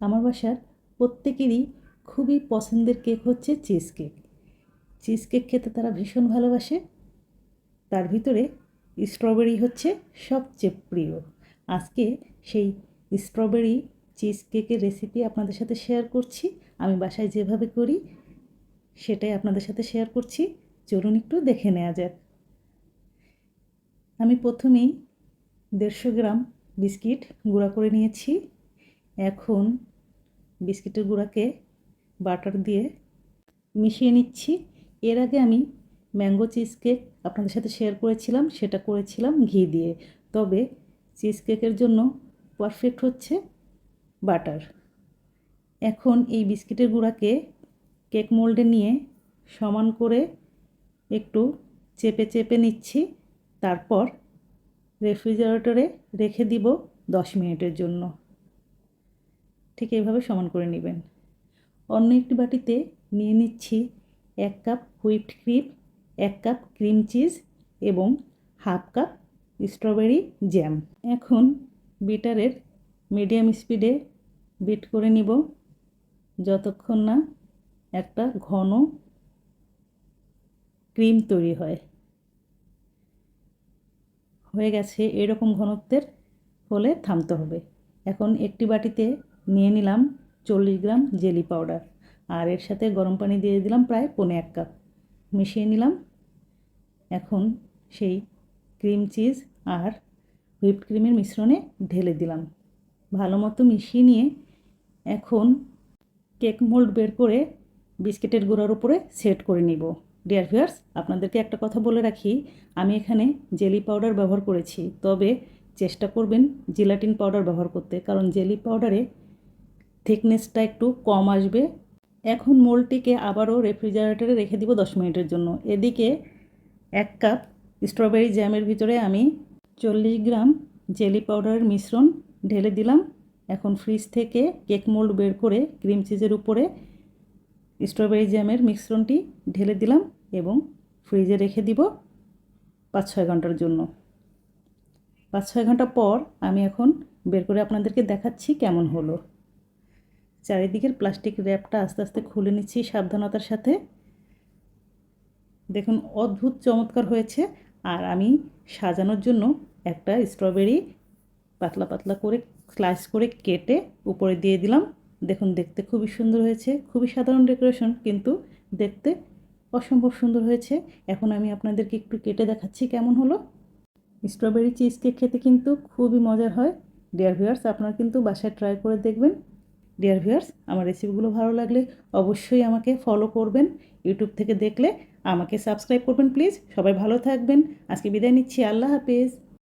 আমার বাসার প্রত্যেকেরই খুবই পছন্দের কেক হচ্ছে চিজ কেক চিজ কেক খেতে তারা ভীষণ ভালোবাসে। তার ভিতরে স্ট্রবেরি হচ্ছে সবচেয়ে প্রিয়। আজকে সেই স্ট্রবেরি চিজ কেকের রেসিপি আপনাদের সাথে শেয়ার করছি। আমি বাসায় যেভাবে করি, সেটাই আপনাদের সাথে শেয়ার করছি। চলুন একটু দেখে নেওয়া যাক। আমি প্রথমেই দেড়শো গ্রাম বিস্কিট গুঁড়া করে নিয়েছি। এখন বিস্কিটের গুঁড়াকে বাটার দিয়ে মিশিয়ে নিচ্ছি। এর আগে আমি ম্যাঙ্গো চিজ কেক আপনাদের সাথে শেয়ার করেছিলাম, সেটা করেছিলাম ঘি দিয়ে। তবে চিজ কেকের জন্য পারফেক্ট হচ্ছে বাটার। এখন এই বিস্কিটের গুঁড়াকে কেক মোল্ডে নিয়ে সমান করে একটু চেপে চেপে নিচ্ছি। তারপর রেফ্রিজারেটরে রেখে দিব দশ মিনিটের জন্য। ঠিক এইভাবে সমান করে নেবেন। অন্য একটি বাটিতে নিয়ে নিচ্ছি এক কাপ হুইপড ক্রিম, এক কাপ ক্রিম চিজ এবং হাফ কাপ স্ট্রবেরি জ্যাম। এখন বিটারের মিডিয়াম স্পিডে বিট করে নিব। যতক্ষণ না একটা ঘন ক্রিম তৈরি হয়। হয়ে গেছে এরকম ঘনত্বের হলে থামতে হবে। এখন একটি বাটিতে নিয়ে নিলাম চল্লিশ গ্রাম জেলি পাউডার আর এর সাথে গরম পানি দিয়ে দিলাম প্রায় পনে এক কাপ। মিশিয়ে নিলাম। এখন সেই ক্রিম চিজ আর হুইপড ক্রিমের মিশ্রণে ঢেলে দিলাম। ভালো মতো মিশিয়ে নিয়ে এখন কেক মোল্ড বের করে বিস্কিটের গুঁড়ার উপরে সেট করে নিব। ডিয়ার ভিউয়ার্স, আপনাদেরকে একটা কথা বলে রাখি, আমি এখানে জেলি পাউডার ব্যবহার করেছি, তবে চেষ্টা করবেন জিলাটিন পাউডার ব্যবহার করতে, কারণ জেলি পাউডারে থিকনেসটা একটু কম আসবে। এখন মোলটিকে আবারও রেফ্রিজারেটরে রেখে দিব দশ মিনিটের জন্য। এদিকে এক কাপ স্ট্রবেরি জ্যামের ভিতরে আমি চল্লিশ গ্রাম জেলি পাউডারের মিশ্রণ ঢেলে দিলাম। এখন ফ্রিজ থেকে কেক মোল্ড বের করে ক্রিম চিজের উপরে স্ট্রবেরি জ্যামের মিশ্রণটি ঢেলে দিলাম এবং ফ্রিজে রেখে দিব পাঁচ ছয় ঘণ্টার জন্য। পাঁচ ছয় ঘণ্টা পর আমি এখন বের করে আপনাদেরকে দেখাচ্ছি কেমন হলো। চারিদিকের প্লাস্টিক র্যাপটা আস্তে আস্তে খুলে নিচ্ছি সাবধানতার সাথে। দেখুন, অদ্ভুত চমৎকার হয়েছে। আর আমি সাজানোর জন্য একটা স্ট্রবেরি পাতলা পাতলা করে, স্লাইস করে কেটে উপরে দিয়ে দিলাম। দেখুন, দেখতে খুবই সুন্দর হয়েছে। খুবই সাধারণ ডেকোরেশন, কিন্তু দেখতে অসম্ভব সুন্দর হয়েছে। এখন আমি আপনাদেরকে একটু কেটে দেখাচ্ছি কেমন হলো। স্ট্রবেরি চিজ কেক খেতে কিন্তু খুবই মজার হয়। ডিয়ার ভিউয়ার্স আপনারা কিন্তু বাসায় ট্রাই করে দেখবেন। ডিয়ার ভিউয়ার্স আমার রেসিপিগুলো ভালো লাগলে অবশ্যই আমাকে ফলো করবেন। ইউটিউব থেকে দেখলে আমাকে সাবস্ক্রাইব করবেন প্লিজ সবাই ভালো থাকবেন। আজকে বিদায় নিচ্ছি। আল্লাহ হাফেজ।